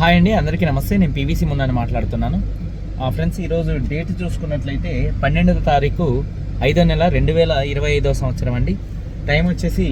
Hi అండి అందరికీ నమస్తే. నేను పీవీసీ మున్నాని మాట్లాడుతున్నాను. ఫ్రెండ్స్ ఈరోజు డేట్ చూసుకున్నట్లయితే పన్నెండవ తారీఖు ఐదో నెల రెండు వేల ఇరవై ఐదో సంవత్సరం అండి. టైం వచ్చేసి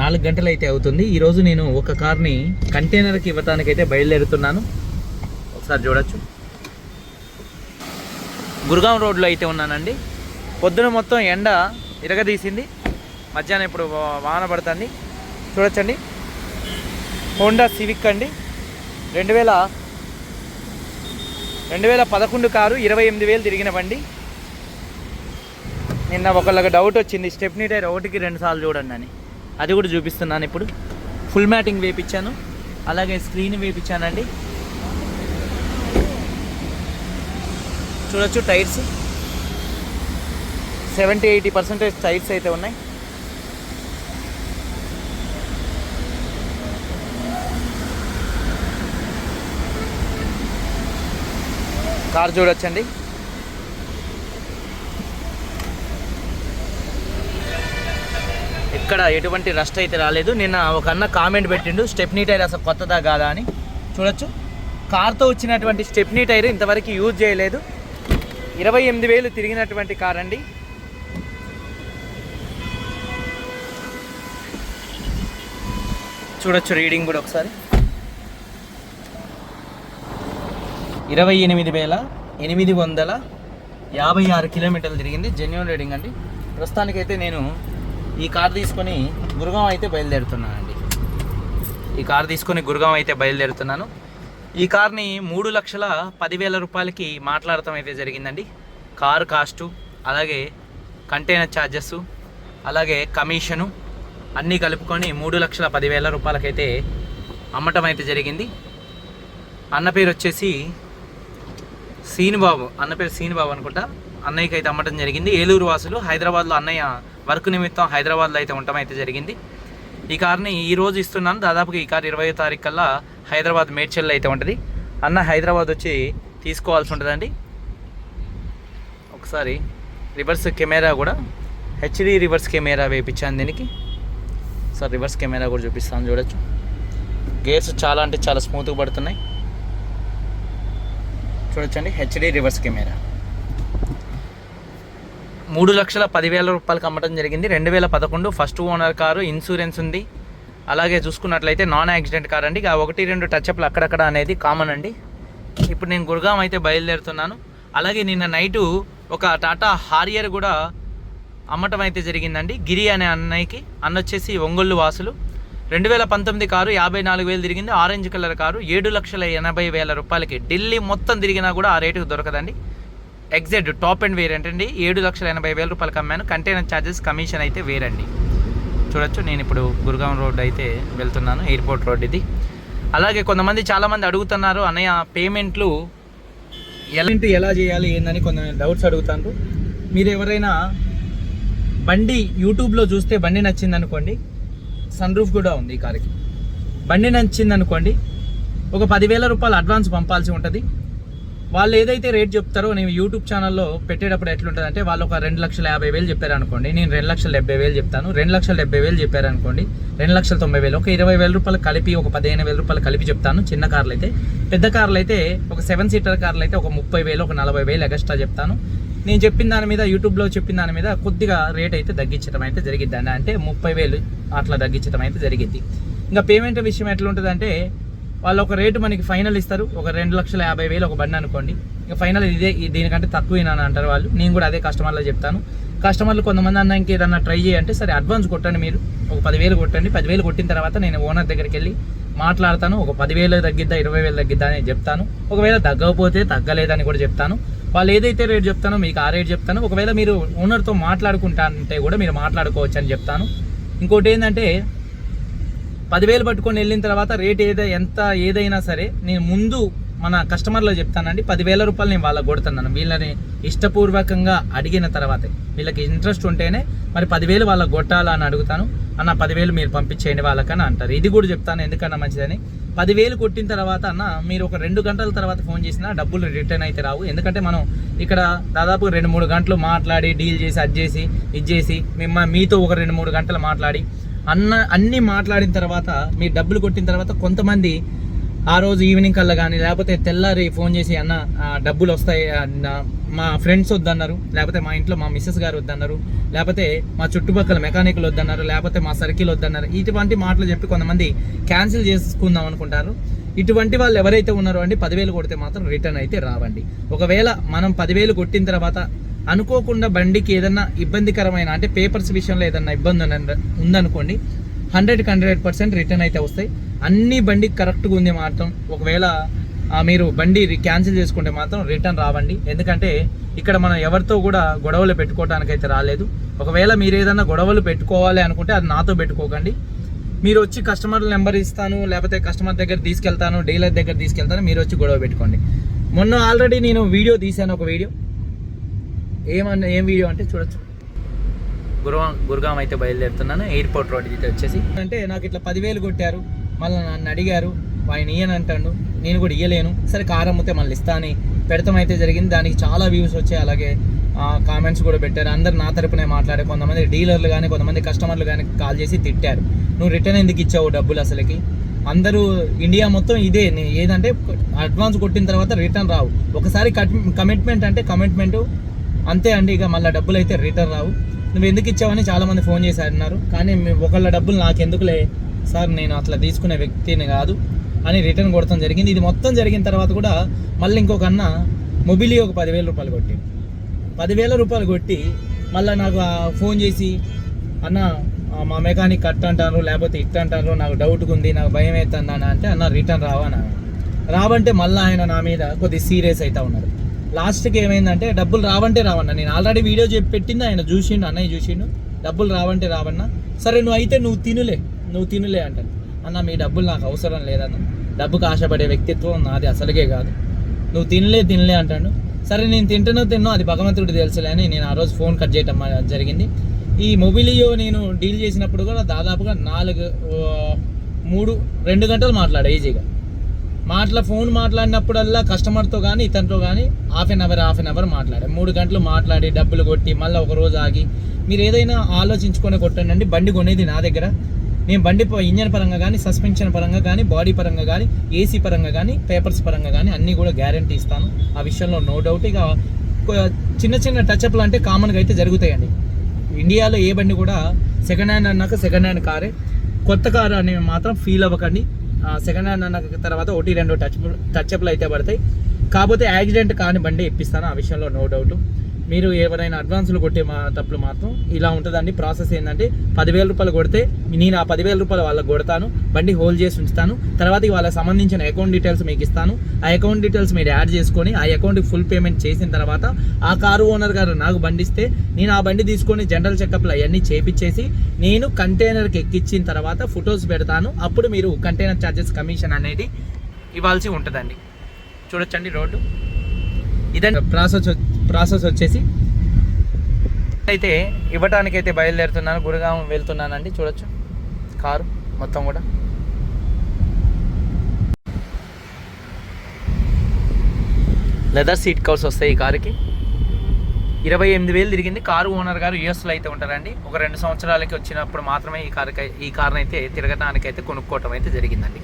నాలుగు గంటలు అయితే అవుతుంది ఈరోజు నేను ఒక కార్ని కంటైనర్కి ఇవ్వటానికి అయితే బయలుదేరుతున్నాను. ఒకసారి చూడొచ్చు. గురుగాం రోడ్లో అయితే ఉన్నానండి. పొద్దున మొత్తం ఎండ ఇరగదీసింది. మధ్యాహ్నం ఇప్పుడు వాన పడుతుంది. చూడొచ్చండి. హోండా సివిక్ అండి. రెండు వేల రెండు వేల పదకొండు కారు ఇరవై ఎనిమిది వేలు తిరిగిన బండి. నిన్న ఒకళ్ళకి డౌట్ వచ్చింది. స్టెప్నీ టైర్ ఒకటికి రెండుసార్లు చూడండి అని. అది కూడా చూపిస్తున్నాను ఇప్పుడు. ఫుల్ మ్యాటింగ్ వేపించాను అలాగే స్క్రీన్ వేపించానండి చూడొచ్చు tyres. Seventy eighty percentage tyres అయితే ఉన్నాయి. కార్ చూడొచ్చండి. ఇక్కడ ఎటువంటి రస్ట్ అయితే రాలేదు. నిన్న ఒక అన్న కామెంట్ పెట్టిండు స్టెప్నీ టైర్ అసలు కొత్తదా కాదా అని. చూడొచ్చు. కార్తో వచ్చినటువంటి స్టెప్నీ టైర్ ఇంతవరకు యూజ్ చేయలేదు. ఇరవై ఎనిమిది వేలు తిరిగినటువంటి కార్ అండి. చూడొచ్చు రీడింగ్ కూడా ఒకసారి. ఇరవై ఎనిమిది వేల ఎనిమిది వందల యాభై ఆరు కిలోమీటర్లు తిరిగింది. జెన్యున్ రీడింగ్ అండి. ప్రస్తుతానికైతే నేను ఈ కార్ తీసుకొని గురుగాం అయితే బయలుదేరుతున్నానండి. ఈ కార్ తీసుకొని గురుగాం అయితే బయలుదేరుతున్నాను. ఈ కార్ని మూడు లక్షల పదివేల రూపాయలకి మాట్లాడటం అయితే జరిగిందండి. కారు కాస్టు అలాగే కంటైనర్ ఛార్జెస్ అలాగే కమిషను అన్నీ కలుపుకొని మూడు లక్షల పదివేల రూపాయలకైతే అమ్మటం అయితే జరిగింది. అన్న పేరు వచ్చేసి సీనిబాబు అన్న పేరు సీనిబాబు అనుకుంటా. అన్నయ్యకి అయితే అమ్మటం జరిగింది. ఏలూరు వాసులు హైదరాబాద్లో అన్నయ్య వర్క్ నిమిత్తం హైదరాబాద్లో అయితే ఉండటం అయితే జరిగింది. ఈ కార్ని ఈ రోజు ఇస్తున్నాను. దాదాపుగా ఈ కార్ ఇరవై తారీఖు కల్లా హైదరాబాద్ మేడ్చల్లో అయితే ఉంటుంది. అన్న హైదరాబాద్ వచ్చి తీసుకోవాల్సి ఉంటుందండి. ఒకసారి రివర్స్ కెమెరా కూడా హెచ్డి రివర్స్ కెమెరా వేయించాను దీనికి. సార్ రివర్స్ కెమెరా కూడా చూపిస్తాను చూడొచ్చు. గేర్స్ చాలా అంటే చాలా స్మూత్గా పడుతున్నాయి. చూడొచ్చండి. HD reverse camera. మూడు లక్షల పదివేల రూపాయలకి అమ్మటం జరిగింది. రెండు వేల పదకొండు ఫస్ట్ ఓనర్ కారు ఇన్సూరెన్స్ ఉంది. అలాగే చూసుకున్నట్లయితే నాన్ యాక్సిడెంట్ కార్ అండి. ఆ ఒకటి రెండు టచ్అప్లు అక్కడక్కడ అనేది కామన్ అండి. ఇప్పుడు నేను గురుగాం అయితే బయలుదేరుతున్నాను. అలాగే నిన్న నైటు ఒక టాటా హారియర్ కూడా అమ్మటం అయితే జరిగిందండి. గిరి అనే అన్నయ్యకి అన్న వచ్చేసి వాసులు. రెండు వేల పంతొమ్మిది కారు యాభై నాలుగు వేలు తిరిగింది. ఆరెంజ్ కలర్ కారు ఏడు లక్షల ఎనభై వేల రూపాయలకి. ఢిల్లీ మొత్తం తిరిగినా కూడా ఆ రేటుకు దొరకదండి. ఎగ్జాక్ట్ టాప్ అండ్ వేరియంట్ అండి. ఏడు లక్షల ఎనభై వేల రూపాయలకి అమ్మాను. కంటైనర్ ఛార్జెస్ కమిషన్ అయితే వేరండి. చూడొచ్చు నేను ఇప్పుడు గురుగాం రోడ్ అయితే వెళ్తున్నాను. ఎయిర్పోర్ట్ రోడ్ ఇది. అలాగే కొంతమంది చాలామంది అడుగుతున్నారు అన్నయ్య పేమెంట్లు ఎలాంటి ఎలా చేయాలి ఏందని కొంతమంది డౌట్స్ అడుగుతాను మీరు ఎవరైనా బండి యూట్యూబ్లో చూస్తే బండి నచ్చింది అనుకోండి సన్ రూఫ్ కూడా ఉంది ఈ కార్కి. బండి నచ్చింది అనుకోండి ఒక పదివేల రూపాయలు అడ్వాన్స్ పంపాల్సి ఉంటుంది. వాళ్ళు ఏదైతే రేట్ చెప్తారో నేను యూట్యూబ్ ఛానల్లో పెట్టేటప్పుడు ఎట్లుంటుంది అంటే వాళ్ళు ఒక రెండు లక్షల యాభై వేలు చెప్పారు అనుకోండి నేను రెండు లక్షల డెబ్బై వేలు చెప్తాను రెండు లక్షల డెబ్బై వేలు చెప్పారు అనుకోండి రెండు లక్షల తొంభై వేలు ఒక ఇరవై వేల రూపాయలు కలిపి ఒక పదిహేను వేల రూపాయలు కలిపి చెప్తాను చిన్న కార్లు అయితే పెద్ద కార్లు అయితే ఒక సెవెన్ సీటర్ కార్లు అయితే ఒక ముప్పై వేలు ఒక నలభై వేలు ఎక్స్ట్రా చెప్తాను. నేను చెప్పిన దాని మీద యూట్యూబ్లో చెప్పిన దాని మీద కొద్దిగా రేట్ అయితే తగ్గించడం అయితే జరిగిద్దండి అంటే ముప్పై వేలు అట్లా తగ్గించడం అయితే జరిగిద్ది. ఇంకా పేమెంట్ విషయం ఎట్లుంటుందంటే వాళ్ళు ఒక రేటు మనకి ఫైనల్ ఇస్తారు. ఒక రెండు లక్షల యాభై వేలు ఒక బండి అనుకోండి. ఇక ఫైనల్ ఇదే దీనికంటే తక్కువేనని అంటారు వాళ్ళు. నేను కూడా అదే కస్టమర్లో చెప్తాను. కస్టమర్లు కొంతమంది అన్న ఇంకేదన్నా ట్రై చేయంటే సరే అడ్వాన్స్ కొట్టండి మీరు. ఒక పదివేలు కొట్టండి. పదివేలు కొట్టిన తర్వాత నేను ఓనర్ దగ్గరికి వెళ్ళి మాట్లాడతాను. ఒక పదివేలు తగ్గిద్దా ఇరవై వేలు తగ్గిద్దా అని చెప్తాను. ఒకవేళ తగ్గకపోతే తగ్గలేదని కూడా చెప్తాను. వాళ్ళు ఏదైతే రేట్ చెప్తానో మీకు ఆ రేట్ చెప్తాను. ఒకవేళ మీరు ఓనర్తో మాట్లాడుకుంటా అంటే కూడా మీరు మాట్లాడుకోవచ్చు అని చెప్తాను. ఇంకోటి ఏంటంటే పదివేలు పట్టుకొని వెళ్ళిన తర్వాత రేట్ ఏదో ఎంత ఏదైనా సరే నేను ముందు మన కస్టమర్లో చెప్తానండి పదివేల రూపాయలు నేను వాళ్ళకి కొడుతున్నాను. వీళ్ళని ఇష్టపూర్వకంగా అడిగిన తర్వాతే. వీళ్ళకి ఇంట్రెస్ట్ ఉంటేనే మరి పదివేలు వాళ్ళకి కొట్టాలా అని అడుగుతాను. అన్న పదివేలు మీరు పంపించేయండి వాళ్ళకని అంటారు. ఇది కూడా చెప్తాను ఎందుకన్నా మంచిదని. పదివేలు కొట్టిన తర్వాత అన్న మీరు ఒక రెండు గంటల తర్వాత ఫోన్ చేసినా డబ్బులు రిటర్న్ అయితే రావు. ఎందుకంటే మనం ఇక్కడ దాదాపు రెండు మూడు గంటలు మాట్లాడి డీల్ చేసి అది చేసి ఇది చేసి మిమ్మ మీతో ఒక రెండు మూడు గంటలు మాట్లాడి అన్న అన్నీ మాట్లాడిన తర్వాత మీరు డబ్బులు కొట్టిన తర్వాత కొంతమంది ఆ రోజు ఈవినింగ్ కల్లా కానీ లేకపోతే తెల్లారి ఫోన్ చేసి అన్న డబ్బులు వస్తాయి అన్న మా ఫ్రెండ్స్ వద్దన్నారు లేకపోతే మా ఇంట్లో మా మిస్సెస్ గారు వద్దన్నారు లేకపోతే మా చుట్టుపక్కల మెకానిక్లు వద్దన్నారు లేకపోతే మా సర్కిల్ వద్దన్నారు. ఇటువంటి మాటలు చెప్పి కొంతమంది క్యాన్సిల్ చేసుకుందాం అనుకుంటారు. ఇటువంటి వాళ్ళు ఎవరైతే ఉన్నారో అండి పదివేలు కొడితే మాత్రం రిటర్న్ అయితే రావండి. ఒకవేళ మనం పదివేలు కొట్టిన తర్వాత అనుకోకుండా బండికి ఏదన్నా ఇబ్బందికరమైన అంటే పేపర్స్ విషయంలో ఏదన్నా ఇబ్బంది ఉందనుకోండి హండ్రెడ్కి హండ్రెడ్ పర్సెంట్ రిటర్న్ అయితే వస్తాయి. అన్ని బండి కరెక్ట్గా ఉంది మాత్రం ఒకవేళ మీరు బండి క్యాన్సిల్ చేసుకుంటే మాత్రం రిటర్న్ రావండి. ఎందుకంటే ఇక్కడ మనం ఎవరితో కూడా గొడవలు పెట్టుకోవటానికైతే రాలేదు. ఒకవేళ మీరు ఏదైనా గొడవలు పెట్టుకోవాలి అనుకుంటే అది నాతో పెట్టుకోకండి. మీరు వచ్చి కస్టమర్ నెంబర్ ఇస్తాను లేకపోతే కస్టమర్ దగ్గర తీసుకెళ్తాను డీలర్ దగ్గర తీసుకెళ్తాను మీరు వచ్చి గొడవ పెట్టుకోండి. మొన్న ఆల్రెడీ నేను వీడియో తీశాను ఒక వీడియో ఏమన్నా ఏం వీడియో అంటే చూడొచ్చు. గురుగాం గురుగాం అయితే బయలుదేరుతున్నాను. ఎయిర్పోర్ట్ రోడ్ అయితే వచ్చేసి. అంటే నాకు ఇట్లా పదివేలు కొట్టారు. మళ్ళీ నన్ను అడిగారు. ఆయన ఇయ్యనంటాడు. నేను కూడా ఇయ్యలేను. సరే కార్ అమ్మితే మళ్ళీ ఇస్తా అని పెడతాం అయితే జరిగింది. దానికి చాలా వ్యూస్ వచ్చాయి. అలాగే కామెంట్స్ కూడా పెట్టారు. అందరు నా తరపునే మాట్లాడారు. కొంతమంది డీలర్లు కానీ కొంతమంది కస్టమర్లు కానీ కాల్ చేసి తిట్టారు. నువ్వు రిటర్న్ ఎందుకు ఇచ్చావు డబ్బులు అసలుకి? అందరూ ఇండియా మొత్తం ఇదే. ఏదంటే అడ్వాన్స్ కొట్టిన తర్వాత రిటర్న్ రావు. ఒకసారి కమిట్మెంట్ అంటే కమిట్మెంట్ అంతే అండి ఇక మళ్ళీ డబ్బులు అయితే రిటర్న్ రావు. నువ్వు ఎందుకు ఇచ్చావని చాలామంది ఫోన్ చేసి అన్నారు. కానీ ఒకళ్ళ డబ్బులు నాకెందుకులే? సార్ నేను అట్లా తీసుకునే వ్యక్తిని కాదు అని రిటర్న్ కొడతాం జరిగింది. ఇది మొత్తం జరిగిన తర్వాత కూడా మళ్ళీ ఇంకొక అన్న మొబిలీ ఒక పదివేల రూపాయలు కొట్టి పదివేల రూపాయలు కొట్టి మళ్ళీ నాకు ఫోన్ చేసి అన్న మా మెకానిక్ కట్ అంటారు లేకపోతే ఇట్ అంటారు నాకు డౌట్ ఉంది నాకు భయం అవుతుంది అంటే అన్న రిటర్న్ రావా రావంటే మళ్ళీ ఆయన నా మీద కొద్దిగా సీరియస్ అవుతా ఉన్నారు లాస్ట్కి ఏమైందంటే డబ్బులు రావంటే రావన్న. నేను ఆల్రెడీ వీడియో చెప్పి పెట్టింది ఆయన చూసిండు అన్నయ్య చూసిండు. డబ్బులు రావంటే రావన్నా. సరే నువ్వు అయితే నువ్వు తినులే నువ్వు తినులే అంటాను అన్న మీ డబ్బులు నాకు అవసరం లేదన్న. డబ్బుకు ఆశపడే వ్యక్తిత్వం నాది అసలుకే కాదు. నువ్వు తినలే తినలే అంటాడు. సరే నేను తింటనో తిన్నో అది భగవంతుడు తెలుసులే అని నేను ఆ రోజు ఫోన్ కట్ చేయటం జరిగింది. ఈ మొబిలియో నేను డీల్ చేసినప్పుడు కూడా దాదాపుగా నాలుగు మూడు రెండు గంటలు మాట్లాడా ఈజీగా. మాట్లా ఫోన్ మాట్లాడినప్పుడల్లా కస్టమర్తో కానీ ఇతనితో కానీ half an hour half an hour మాట్లాడే మూడు గంటలు మాట్లాడి డబ్బులు కొట్టి మళ్ళీ ఒక రోజు ఆగి మీరు ఏదైనా ఆలోచించుకొని కొట్టండి బండి కొనేది నా దగ్గర. నేను బండి ఇంజన్ పరంగా కానీ సస్పెన్షన్ పరంగా కానీ బాడీ పరంగా కానీ ఏసీ పరంగా కానీ పేపర్స్ పరంగా కానీ అన్నీ కూడా గ్యారంటీ ఇస్తాను. ఆ విషయంలో నో డౌట్. ఇక చిన్న చిన్న టచ్అప్లు అంటే కామన్గా అయితే జరుగుతాయండి. ఇండియాలో ఏ బండి కూడా సెకండ్ హ్యాండ్ అన్నాక సెకండ్ హ్యాండ్ కారే. కొత్త కారు అని మాత్రం ఫీల్ అవ్వకండి. సెకండ్ హ్యాండ్ అన్న తర్వాత ఒకటి రెండు టచ్ టచ్అప్లు అయితే పడతాయి. కాకపోతే యాక్సిడెంట్ కాని బండి ఇప్పిస్తాను ఆ విషయంలో నో డౌట్ మీరు ఎవరైనా అడ్వాన్సులు కొట్టే మా తప్పులు మాత్రం ఇలా ఉంటుందండి. ప్రాసెస్ ఏంటంటే పదివేల రూపాయలు కొడితే నేను ఆ పదివేల రూపాయలు వాళ్ళకి కొడతాను బండి హోల్డ్ చేసి ఉంచుతాను తర్వాత వాళ్ళకి సంబంధించిన అకౌంట్ డీటెయిల్స్ మీకు ఇస్తాను. ఆ అకౌంట్ డీటెయిల్స్ మీరు యాడ్ చేసుకొని ఆ అకౌంట్కి ఫుల్ పేమెంట్ చేసిన తర్వాత ఆ కారు ఓనర్ గారు నాకు బండి ఇస్తే నేను ఆ బండి తీసుకొని జనరల్ చెకప్లు అవన్నీ చేపించేసి నేను కంటైనర్కి ఎక్కించిన తర్వాత ఫొటోస్ పెడతాను. అప్పుడు మీరు కంటైనర్ ఛార్జెస్ కమిషన్ అనేది ఇవ్వాల్సి ఉంటుందండి. చూడొచ్చండి రోడ్డు. ఇదే ప్రాసెస్ ప్రాసెస్ వచ్చేసి అయితే ఇవ్వటానికి అయితే బయలుదేరుతున్నాను గురుగాం వెళ్తున్నానండి చూడొచ్చు. కారు మొత్తం కూడా. లెదర్ సీట్ కవర్స్ వస్తాయి ఈ కారుకి. ఇరవై ఎనిమిది వేలు తిరిగింది. కారు ఓనర్ గారు యూఎస్లో అయితే ఉంటారండి. ఒక రెండు సంవత్సరాలకి వచ్చినప్పుడు మాత్రమే ఈ కారు ఈ కారునైతే అయితే తిరగడానికి అయితే కొనుక్కోవటం అయితే జరిగిందండి.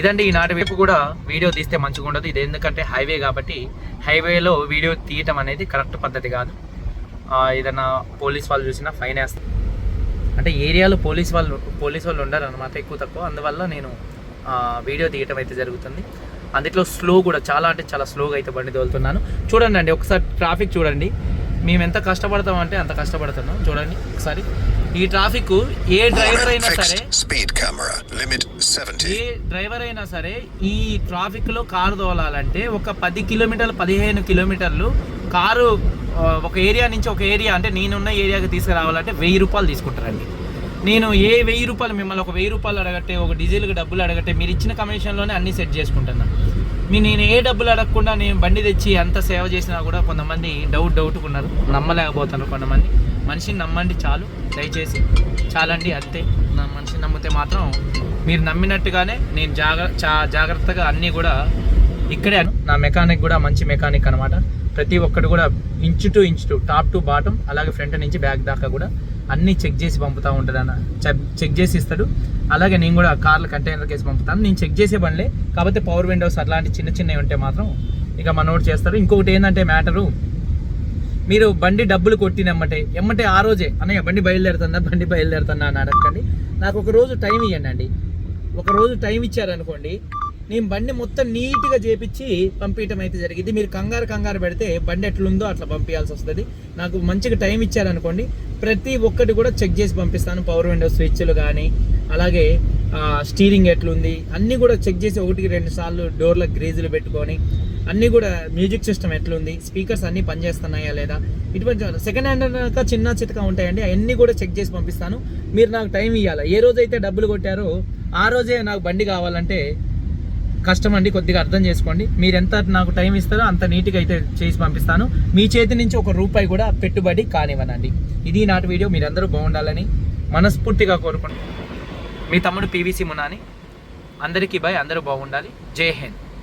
ఇదండి ఈనాటి వైపు కూడా వీడియో తీస్తే మంచిగా ఉండదు. ఇది ఎందుకంటే హైవే కాబట్టి హైవేలో వీడియో తీయటం అనేది కరెక్ట్ పద్ధతి కాదు. ఏదన్నా ఏదైనా పోలీస్ వాళ్ళు చూసినా ఫైన్ వేస్తారు. అంటే ఏరియాలో పోలీస్ వాళ్ళు పోలీస్ వాళ్ళు ఉండరు అనమాట ఎక్కువ తక్కువ. అందువల్ల నేను వీడియో తీయటం అయితే జరుగుతుంది. అందులో స్లో కూడా చాలా అంటే చాలా స్లోగా అయితే బండి తోలుతున్నాను. చూడండి అండి ఒకసారి ట్రాఫిక్ చూడండి. మేము ఎంత కష్టపడతామంటే అంత కష్టపడుతున్నాం. చూడండి ఒకసారి. ఈ ట్రాఫిక్ ఏ డ్రైవర్ అయినా సరే camera. Limit 70. ఏ డ్రైవర్ అయినా సరే ఈ ట్రాఫిక్లో కారు తోలాలంటే ఒక పది కిలోమీటర్లు పదిహేను కిలోమీటర్లు కారు ఒక ఏరియా నుంచి ఒక ఏరియా అంటే నేనున్న ఏరియాకి తీసుకురావాలంటే వెయ్యి రూపాయలు తీసుకుంటారండి నేను ఏ వెయ్యి రూపాయలు మిమ్మల్ని ఒక వెయ్యి రూపాయలు అడగట్టే ఒక డీజిల్కి డబ్బులు అడగట్టే మీరు ఇచ్చిన కమిషన్లోనే అన్ని సెట్ చేసుకుంటున్నా మీ నేను ఏ డబ్బులు అడగకుండా నేను బండి తెచ్చి అంత సేవ చేసినా కూడా కొంతమంది డౌట్ డౌట్కున్నారు నమ్మలేకపోతున్నారు కొంతమంది మనిషిని నమ్మండి చాలు దయచేసి. చాలండి అంతే. నా మనిషిని నమ్మితే మాత్రం మీరు నమ్మినట్టుగానే నేను జాగ్ర చా- జాగ్రత్తగా అన్నీ కూడా ఇక్కడే నా మెకానిక్ కూడా మంచి మెకానిక్ అనమాట ప్రతి ఒక్కటి కూడా inch to inch to top to bottom అలాగే ఫ్రంట్ నుంచి బ్యాక్ దాకా కూడా అన్నీ చెక్ చేసి పంపుతూ ఉంటాడు అన్న చెక్ చేసి ఇస్తాడు. అలాగే నేను కూడా కార్లు కంటైనర్ కేసి పంపుతాను. నేను చెక్ చేసే పనిలే. కాకపోతే పవర్ విండోస్ అట్లాంటి చిన్న చిన్నవి ఉంటే మాత్రం ఇక మనోడు చేస్తారు ఇంకొకటి ఏంటంటే మ్యాటరు మీరు బండి డబ్బులు కొట్టినమ్మటే. ఎమ్మటే ఆ రోజే అన్నయ్య బండి బయలుదేరుతుందా బండి బయలుదేరుతుందా అని అడగండి నాకు ఒక రోజు టైం ఇవ్వండి అండి ఒక రోజు టైం ఇచ్చారనుకోండి నేను బండి మొత్తం నీట్గా చేపించి పంపించడం అయితే జరిగింది. మీరు కంగారు కంగారు పెడితే బండి ఎట్లుందో అట్లా పంపించాల్సి వస్తుంది. నాకు మంచిగా టైం ఇచ్చారనుకోండి ప్రతి ఒక్కటి కూడా చెక్ చేసి పంపిస్తాను. పవర్ విండో స్విచ్లు కానీ అలాగే స్టీరింగ్ ఎట్లుంది అన్నీ కూడా చెక్ చేసి ఒకటికి రెండు సార్లు డోర్లకు గ్రేజులు పెట్టుకొని అన్నీ కూడా మ్యూజిక్ సిస్టమ్ ఎట్లుంది? స్పీకర్స్ అన్నీ పనిచేస్తున్నాయా లేదా? ఇటువంటి సెకండ్ హ్యాండ్ అన్నాక చిన్న చితక ఉంటాయండి. అవన్నీ కూడా చెక్ చేసి పంపిస్తాను. మీరు నాకు టైం ఇవ్వాలి ఏ రోజైతే డబ్బులు కొట్టారో ఆ రోజే నాకు బండి కావాలంటే కష్టం అండి. కొద్దిగా అర్థం చేసుకోండి. మీరు ఎంత నాకు టైం ఇస్తారో అంత నీట్గా అయితే చేసి పంపిస్తాను. మీ చేతి నుంచి ఒక రూపాయి కూడా పెట్టుబడి కానివ్వనండి. ఇది నాటి వీడియో. మీరందరూ బాగుండాలని మనస్ఫూర్తిగా కోరుకుంటున్నాను. మీ తమ్ముడు పీవీసీ మునాని. అందరికీ బాయ్. అందరూ బాగుండాలి. జై హింద్.